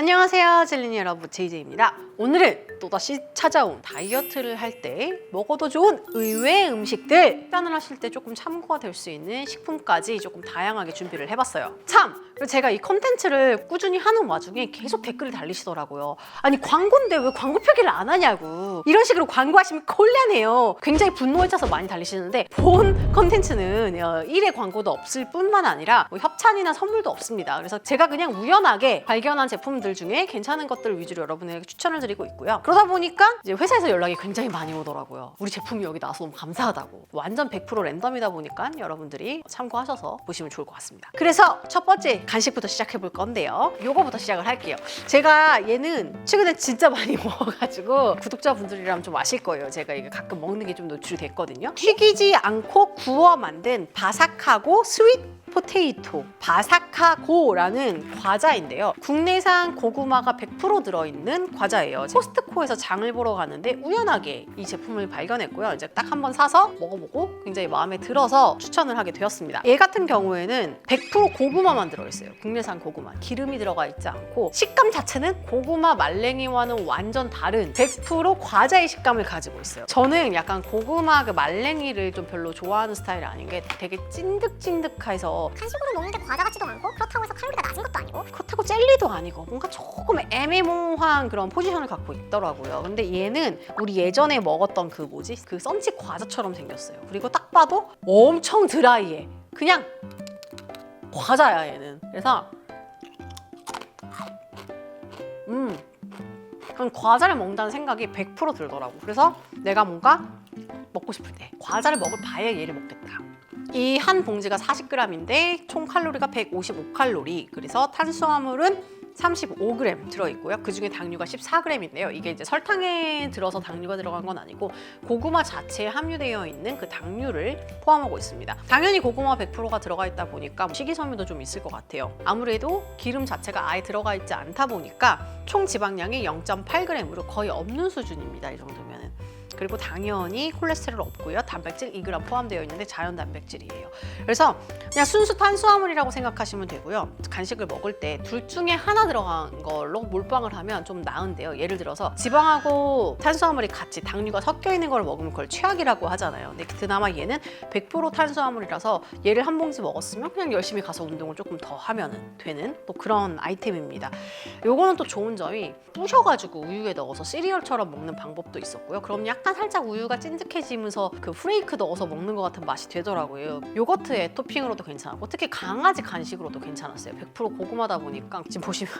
안녕하세요 젤리니 여러분. 제이제입니다. 오늘은 또다시 찾아온 다이어트를 할 때 먹어도 좋은 의외의 음식들 식단을 하실 때 조금 참고가 될 수 있는 식품까지 조금 다양하게 준비를 해봤어요. 참! 제가 이 컨텐츠를 꾸준히 하는 와중에 계속 댓글이 달리시더라고요. 아니 광고인데 왜 광고 표기를 안 하냐고. 이런 식으로 광고하시면 곤란해요. 굉장히 분노에 차서 많이 달리시는데 본 컨텐츠는 어, 1회 광고도 없을 뿐만 아니라 뭐 협찬이나 선물도 없습니다. 그래서 제가 그냥 우연하게 발견한 제품들 중에 괜찮은 것들 위주로 여러분에게 추천을 드리고 있고요 그러다 보니까 이제 회사에서 연락이 굉장히 많이 오더라고요. 우리 제품이 여기 나와서 너무 감사하다고. 완전 100% 랜덤이다 보니까 여러분들이 참고하셔서 보시면 좋을 것 같습니다. 그래서 첫 번째 간식부터 시작해 볼 건데요. 요거부터 시작을 할게요. 제가 얘는 최근에 진짜 많이 먹어가지고 구독자분들이라면 좀 아실 거예요. 제가 이게 가끔 먹는 게 좀 노출이 됐거든요. 튀기지 않고 구워 만든 바삭하고 스윗 포테이토 바사카고라는 과자인데요. 국내산 고구마가 100% 들어있는 과자예요. 코스트코에서 장을 보러 갔는데 우연하게 이 제품을 발견했고요. 이제 딱 한 번 사서 먹어보고 굉장히 마음에 들어서 추천을 하게 되었습니다. 얘 같은 경우에는 100% 고구마만 들어있어요. 국내산 고구마. 기름이 들어가 있지 않고 식감 자체는 고구마 말랭이와는 완전 다른 100% 과자의 식감을 가지고 있어요. 저는 약간 고구마 그 말랭이를 좀 별로 좋아하는 스타일이 아닌 게 되게 찐득찐득해서 간식으로 먹는데 과자 같지도 않고 그렇다고 해서 칼로리가 낮은 것도 아니고 그렇다고 젤리도 아니고 뭔가 조금 애매모호한 그런 포지션을 갖고 있더라고요. 근데 얘는 우리 예전에 먹었던 그 뭐지? 그 썬치 과자처럼 생겼어요. 그리고 딱 봐도 엄청 드라이해. 그냥 과자야 얘는. 그래서 음. 그냥 과자를 먹는다는 생각이 100% 들더라고. 그래서 내가 뭔가 먹고 싶을 때 과자를 먹을 바에 얘를 먹겠다. 이 한 봉지가 40g인데 총 칼로리가 155칼로리. 그래서 탄수화물은 35g 들어있고요. 그 중에 당류가 14g인데요. 이게 이제 설탕에 들어서 당류가 들어간 건 아니고 고구마 자체에 함유되어 있는 그 당류를 포함하고 있습니다. 당연히 고구마 100%가 들어가 있다 보니까 식이섬유도 좀 있을 것 같아요. 아무래도 기름 자체가 아예 들어가 있지 않다 보니까 총 지방량이 0.8g으로 거의 없는 수준입니다. 이 정도면은. 그리고 당연히 콜레스테롤 없고요. 단백질 2g 포함되어 있는데 자연 단백질이에요. 그래서 그냥 순수 탄수화물이라고 생각하시면 되고요. 간식을 먹을 때 둘 중에 하나 들어간 걸로 몰빵을 하면 좀 나은데요. 예를 들어서 지방하고 탄수화물이 같이 당류가 섞여 있는 걸 먹으면 그걸 최악이라고 하잖아요. 근데 그나마 얘는 100% 탄수화물이라서 얘를 한 봉지 먹었으면 그냥 열심히 가서 운동을 조금 더 하면 되는 또 그런 아이템입니다. 요거는 또 좋은 점이 부셔가지고 우유에 넣어서 시리얼처럼 먹는 방법도 있었고요. 그럼 약간 살짝 우유가 찐득해지면서 그 프레이크 넣어서 먹는 것 같은 맛이 되더라고요. 요거트에 토핑으로도 괜찮았고 특히 강아지 간식으로도 괜찮았어요. 100% 고구마다 보니까 지금 보시면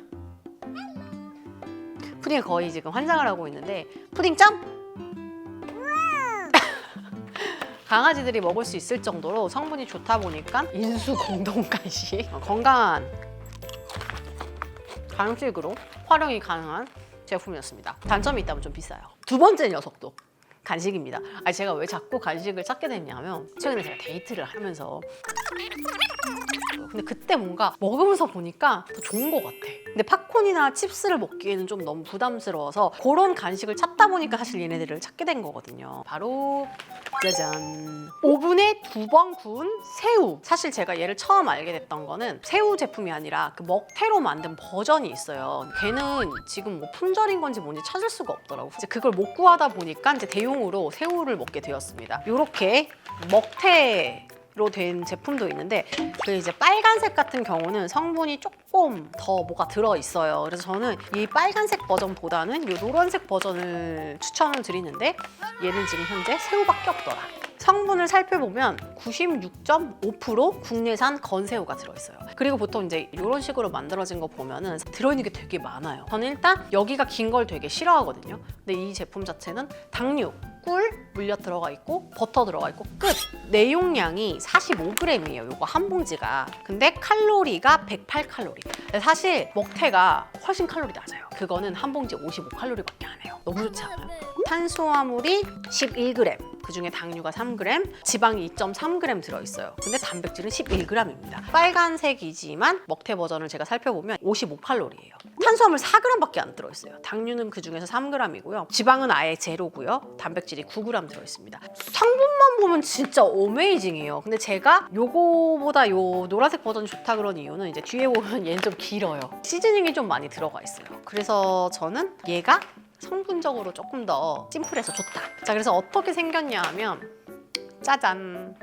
푸딩이 거의 지금 환장을 하고 있는데 푸딩 짱! 강아지들이 먹을 수 있을 정도로 성분이 좋다 보니까 인수 공동 간식 어, 건강한 간식으로 활용이 가능한 제품이었습니다. 단점이 있다면 좀 비싸요. 두 번째 녀석도 간식입니다. 아니 제가 왜 자꾸 간식을 찾게 됐냐면 최근에 제가 데이트를 하면서 근데 그때 뭔가 먹으면서 보니까 더 좋은 것 같아. 근데 팝콘이나 칩스를 먹기에는 좀 너무 부담스러워서 그런 간식을 찾다 보니까 사실 얘네들을 찾게 된 거거든요. 바로 짜잔. 오븐에 두 번 구운 새우. 사실 제가 얘를 처음 알게 됐던 거는 새우 제품이 아니라 그 먹태로 만든 버전이 있어요. 걔는 지금 뭐 품절인 건지 뭔지 찾을 수가 없더라고. 이제 그걸 못 구하다 보니까 이제 대용으로 새우를 먹게 되었습니다. 이렇게 먹태 로 된 제품도 있는데 그 이제 빨간색 같은 경우는 성분이 조금 더 뭐가 들어 있어요. 그래서 저는 이 빨간색 버전보다는 이 노란색 버전을 추천을 드리는데 얘는 지금 현재 새우밖에 없더라. 성분을 살펴보면 96.5% 국내산 건새우가 들어있어요. 그리고 보통 이제 이런 식으로 만들어진 거 보면은 들어있는 게 되게 많아요. 저는 일단 여기가 긴 걸 되게 싫어하거든요. 근데 이 제품 자체는 당류, 꿀, 물엿 들어가 있고 버터 들어가 있고 끝. 내용량이 45g이에요. 요거 한 봉지가. 근데 칼로리가 108칼로리. 사실 먹태가 훨씬 칼로리 낮아요. 그거는 한 봉지 55칼로리밖에 안 해요. 너무 좋지 않아요? 탄수화물이 11g, 그 중에 당류가 3g, 지방이 2.3g 들어있어요. 근데 단백질은 11g입니다. 빨간색이지만 먹태 버전을 제가 살펴보면 55칼로리예요. 탄수화물 4g밖에 안 들어있어요. 당류는 그 중에서 3g이고요. 지방은 아예 제로고요. 단백질이 9g 들어있습니다. 성분만 보면 진짜 어메이징해요. 근데 제가 요거보다 요 노란색 버전이 좋다 그런 이유는 이제 뒤에 보면 얘는 좀 길어요. 시즈닝이 좀 많이 들어가 있어요. 그래서 저는 얘가 성분적으로 조금 더 심플해서 좋다. 자, 그래서 어떻게 생겼냐 하면 짜잔.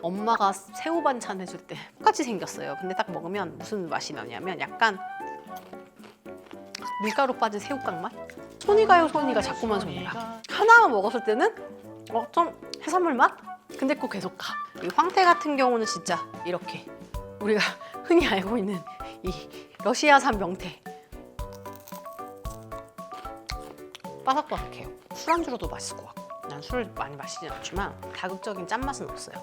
엄마가 새우 반찬 해줄 때 똑같이 생겼어요. 근데 딱 먹으면 무슨 맛이 나냐면 약간 밀가루 빠진 새우깡 맛? 손이 가요 손이 가 자꾸만 손이 가. 하나만 먹었을 때는 어, 좀 해산물 맛? 근데 꼭 계속 가. 이 황태 같은 경우는 진짜 이렇게 우리가 흔히 알고 있는 이 러시아산 명태 바삭바삭해요. 술안주로도 맛있을 것 같고 난 술을 많이 마시진 않지만 자극적인 짠맛은 없어요.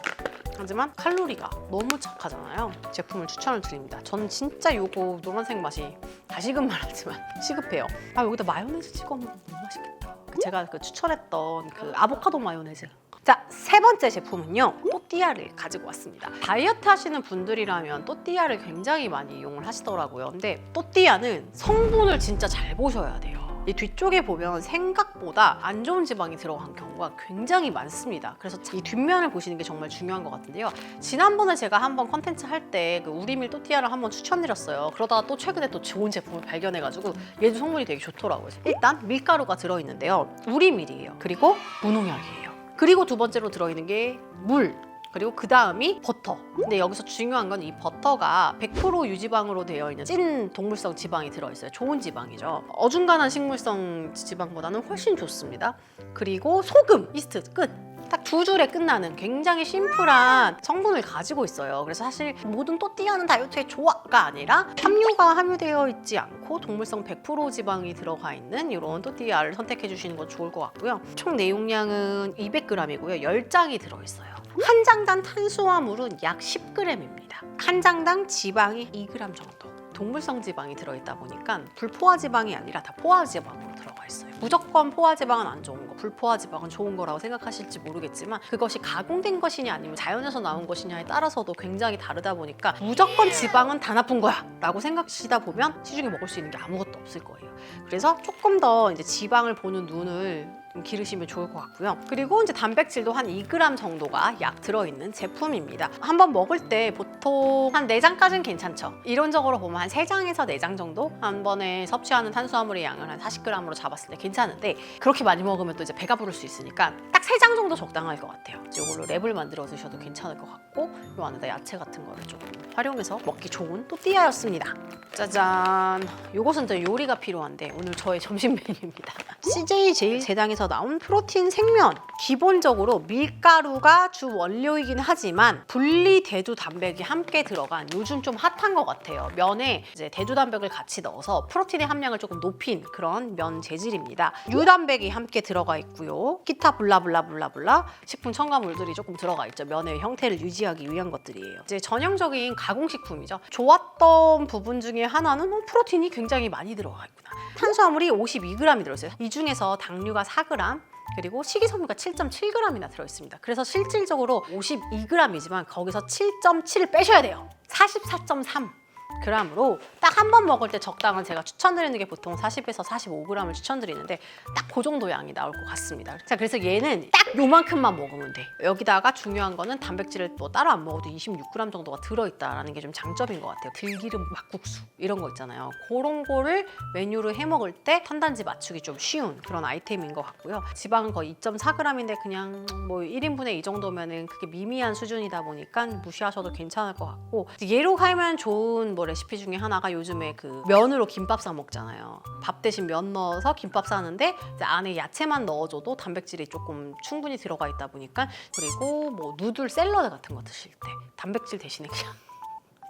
하지만 칼로리가 너무 착하잖아요. 제품을 추천을 드립니다. 저는 진짜 요거 노란색 맛이 다시금 말하지만 시급해요. 아 여기다 마요네즈 찍어 먹으면 너무 맛있겠다. 그 제가 그 추천했던 그 아보카도 마요네즈. 자, 세 번째 제품은요. 또띠아를 가지고 왔습니다. 다이어트 하시는 분들이라면 또띠아를 굉장히 많이 이용을 하시더라고요. 근데 또띠아는 성분을 진짜 잘 보셔야 돼요. 이 뒤쪽에 보면 생각보다 안 좋은 지방이 들어간 경우가 굉장히 많습니다. 그래서 이 뒷면을 보시는 게 정말 중요한 것 같은데요. 지난번에 제가 한번 컨텐츠 할 때 그 우리밀 또띠아를 한번 추천드렸어요. 그러다가 또 최근에 또 좋은 제품을 발견해가지고 얘도 성분이 되게 좋더라고요. 일단 밀가루가 들어있는데요. 우리밀이에요. 그리고 무농약이에요. 그리고 두 번째로 들어있는 게 물. 그리고 그 다음이 버터. 근데 여기서 중요한 건 이 버터가 100% 유지방으로 되어 있는 찐 동물성 지방이 들어있어요. 좋은 지방이죠. 어중간한 식물성 지방보다는 훨씬 좋습니다. 그리고 소금, 이스트 끝. 딱두 줄에 끝나는 굉장히 심플한 성분을 가지고 있어요. 그래서 사실 모든 또띠아는 다이어트에 좋아가 아니라 함유가 함유되어 있지 않고 동물성 100% 지방이 들어가 있는 이런 또띠아를 선택해 주시는 건 좋을 것 같고요. 총 내용량은 200g이고요. 10장이 들어있어요. 한 장당 탄수화물은 약 10g입니다. 한 장당 지방이 2g 정도. 동물성 지방이 들어있다 보니까 불포화 지방이 아니라 다 포화 지방으로 들어가 있어요. 무조건 포화 지방은 안 좋은 거, 불포화 지방은 좋은 거라고 생각하실지 모르겠지만 그것이 가공된 것이냐 아니면 자연에서 나온 것이냐에 따라서도 굉장히 다르다 보니까 무조건 지방은 다 나쁜 거야 라고 생각하시다 보면 시중에 먹을 수 있는 게 아무것도 없을 거예요. 그래서 조금 더 이제 지방을 보는 눈을 좀 기르시면 좋을 것 같고요. 그리고 이제 단백질도 한 2g 정도가 약 들어있는 제품입니다. 한번 먹을 때 보통 한 4장까지는 괜찮죠. 이론적으로 보면 한 3장에서 4장 정도 한 번에 섭취하는 탄수화물의 양을 한 40g으로 잡았을 때 괜찮은데 그렇게 많이 먹으면 또 이제 배가 부를 수 있으니까 딱 3장 정도 적당할 것 같아요. 이걸로 랩을 만들어 드셔도 괜찮을 것 같고 이 안에다 야채 같은 거를 조금 활용해서 먹기 좋은 또띠아였습니다. 짜잔. 요것은 저 요리가 필요한데 오늘 저의 점심 메뉴입니다. CJ 제일 제당에서 나온 프로틴 생면. 기본적으로 밀가루가 주 원료이긴 하지만 분리 대두 단백이 함께 들어간 요즘 좀 핫한 것 같아요. 면에 이제 대두 단백을 같이 넣어서 프로틴의 함량을 조금 높인 그런 면 재질입니다. 유단백이 함께 들어가 있고요. 기타 블라블라블라블라 식품 첨가물들이 조금 들어가 있죠. 면의 형태를 유지하기 위한 것들이에요. 이제 전형적인 가공식품이죠. 좋았던 부분 중에 하나는 어, 프로틴이 굉장히 많이 들어가 있구나. 탄수화물이 52g이 들어있어요. 이 중에서 당류가 4g, 그리고 식이섬유가 7.7g이나 들어있습니다. 그래서 실질적으로 52g이지만 거기서 7.7을 빼셔야 돼요. 44.3. g으로 딱 한 번 먹을 때 적당한 제가 추천드리는 게 보통 40에서 45g을 추천드리는데 딱 그 정도 양이 나올 것 같습니다. 자, 그래서 얘는 딱 요만큼만 먹으면 돼. 여기다가 중요한 거는 단백질을 뭐 따로 안 먹어도 26g 정도가 들어있다라는 게 좀 장점인 것 같아요. 들기름 막국수 이런 거 있잖아요. 그런 거를 메뉴로 해 먹을 때 탄단지 맞추기 좀 쉬운 그런 아이템인 것 같고요. 지방은 거의 2.4g인데 그냥 뭐 1인분에 이 정도면은 그게 미미한 수준이다 보니까 무시하셔도 괜찮을 것 같고 얘로 하면 좋은 뭐 레시피 중에 하나가 요즘에 그 면으로 김밥 싸 먹잖아요. 밥 대신 면 넣어서 김밥 싸는데 안에 야채만 넣어줘도 단백질이 조금 충분히 들어가 있다 보니까 그리고 뭐 누들 샐러드 같은 거 드실 때 단백질 대신에 그냥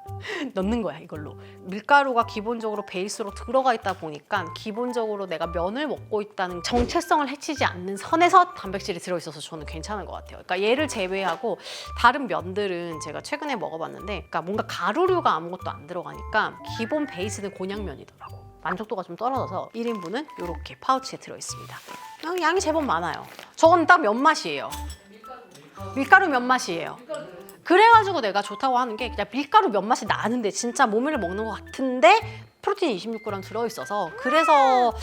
넣는 거야 이걸로 밀가루가 기본적으로 베이스로 들어가 있다 보니까 기본적으로 내가 면을 먹고 있다는 정체성을 해치지 않는 선에서 단백질이 들어있어서 저는 괜찮은 것 같아요 그러니까 얘를 제외하고 다른 면들은 제가 최근에 먹어봤는데 그러니까 뭔가 가루류가 아무것도 안 들어가니까 기본 베이스는 곤약면이더라고 만족도가 좀 떨어져서 1인분은 이렇게 파우치에 들어있습니다. 어, 양이 제법 많아요. 저건 딱 면 맛이에요. 밀가루 면 맛이에요. 그래가지고 내가 좋다고 하는 게 그냥 밀가루 면맛이 나는데 진짜 모밀을 먹는 것 같은데 프로틴이 26g 들어있어서 그래서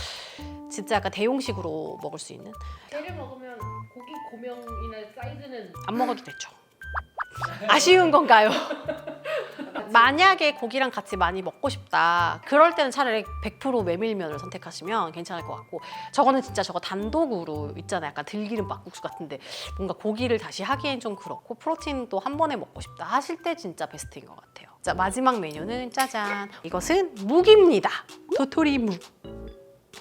진짜 약간 대용식으로 먹을 수 있는 얘를 먹으면 고기 고명이나 사이즈는 안 먹어도 되죠. 아쉬운 건가요? 만약에 고기랑 같이 많이 먹고 싶다. 그럴 때는 차라리 100% 메밀면을 선택하시면 괜찮을 것 같고 저거는 진짜 저거 단독으로 있잖아요. 약간 들기름 막국수 같은데 뭔가 고기를 다시 하기엔 좀 그렇고 프로틴도 한 번에 먹고 싶다 하실 때 진짜 베스트인 것 같아요. 자 마지막 메뉴는 짜잔. 이것은 묵입니다. 도토리 묵.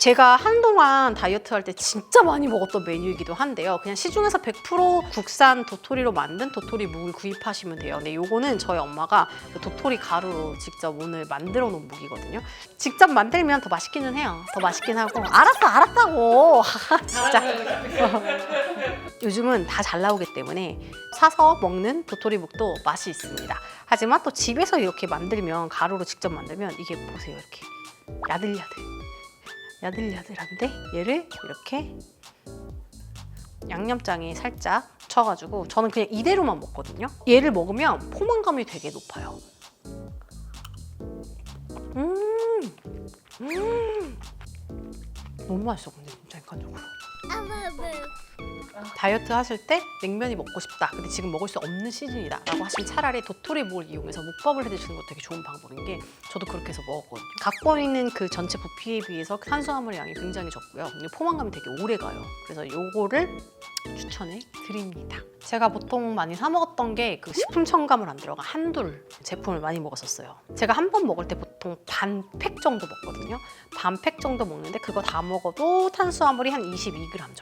제가 한동안 다이어트 할 때 진짜 많이 먹었던 메뉴이기도 한데요. 그냥 시중에서 100% 국산 도토리로 만든 도토리 묵을 구입하시면 돼요. 근데 요거는 저희 엄마가 그 도토리 가루로 직접 오늘 만들어 놓은 묵이거든요. 직접 만들면 더 맛있기는 해요. 더 맛있긴 하고. 알았어, 알았다고. 진짜. 요즘은 다 잘 나오기 때문에 사서 먹는 도토리 묵도 맛이 있습니다. 하지만 또 집에서 이렇게 만들면 가루로 직접 만들면 이게 보세요. 이렇게 야들야들. 야들야들한데 얘를 이렇게 양념장에 살짝 쳐가지고 저는 그냥 이대로만 먹거든요. 얘를 먹으면 포만감이 되게 높아요. 음, 음, 너무 맛있어 근데 진짜 인간적으로. 다이어트 하실 때 냉면이 먹고 싶다. 근데 지금 먹을 수 없는 시즌이다. 라고 하시면 차라리 도토리 묵을 이용해서 묵밥을 해드시는 것도 되게 좋은 방법인 게 저도 그렇게 해서 먹었거든요. 갖고 있는 그 전체 부피에 비해서 탄수화물 양이 굉장히 적고요. 포만감이 되게 오래 가요. 그래서 요거를 추천해 드립니다. 제가 보통 많이 사 먹었던 게 그 식품 첨가물 안 들어간 한둘 제품을 많이 먹었었어요. 제가 한 번 먹을 때 보통 반 팩 정도 먹거든요. 반 팩 정도 먹는데 그거 다 먹어도 탄수화물이 한 22g 정도.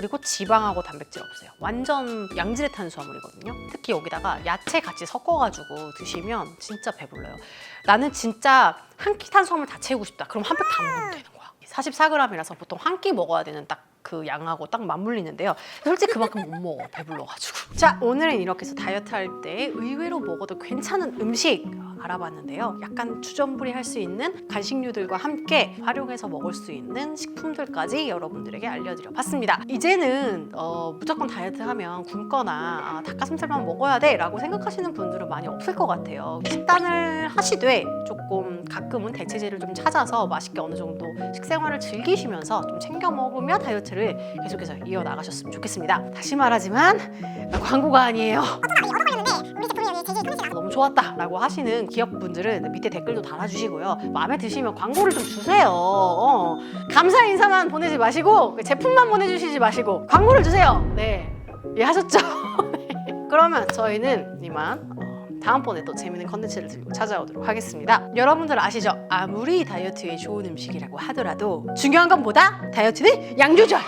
그리고 지방하고 단백질 없어요. 완전 양질의 탄수화물이거든요. 특히 여기다가 야채 같이 섞어가지고 드시면 진짜 배불러요. 나는 진짜 한 끼 탄수화물 다 채우고 싶다. 그럼 한 팩 다 먹으면 되는 거야. 44g이라서 보통 한 끼 먹어야 되는 딱 그 양하고 딱 맞물리는데요. 솔직히 그만큼 못 먹어. 배불러가지고. 자, 오늘은 이렇게 해서 다이어트 할 때 의외로 먹어도 괜찮은 음식 알아봤는데요. 약간 주전부리 할 수 있는 간식류들과 함께 활용해서 먹을 수 있는 식품들까지 여러분들에게 알려드려 봤습니다. 이제는 어, 무조건 다이어트 하면 굶거나 아, 닭가슴살만 먹어야 돼 라고 생각하시는 분들은 많이 없을 것 같아요. 식단을 하시되 조금 가끔은 대체제를 좀 찾아서 맛있게 어느 정도 식생활을 즐기시면서 좀 챙겨 먹으며 다이어트를 계속해서 이어나가셨으면 좋겠습니다. 다시 말하지만 광고가 아니에요. 너무 좋았다 라고 하시는 기업분들은 밑에 댓글도 달아주시고요. 마음에 드시면 광고를 좀 주세요. 어. 감사 인사만 보내지 마시고 제품만 보내주시지 마시고 광고를 주세요. 네, 이해하셨죠? 그러면 저희는 이만 어, 다음번에 또 재밌는 컨텐츠를 들고 찾아오도록 하겠습니다. 여러분들 아시죠? 아무리 다이어트에 좋은 음식이라고 하더라도 중요한 건 뭐다? 다이어트는 양 조절.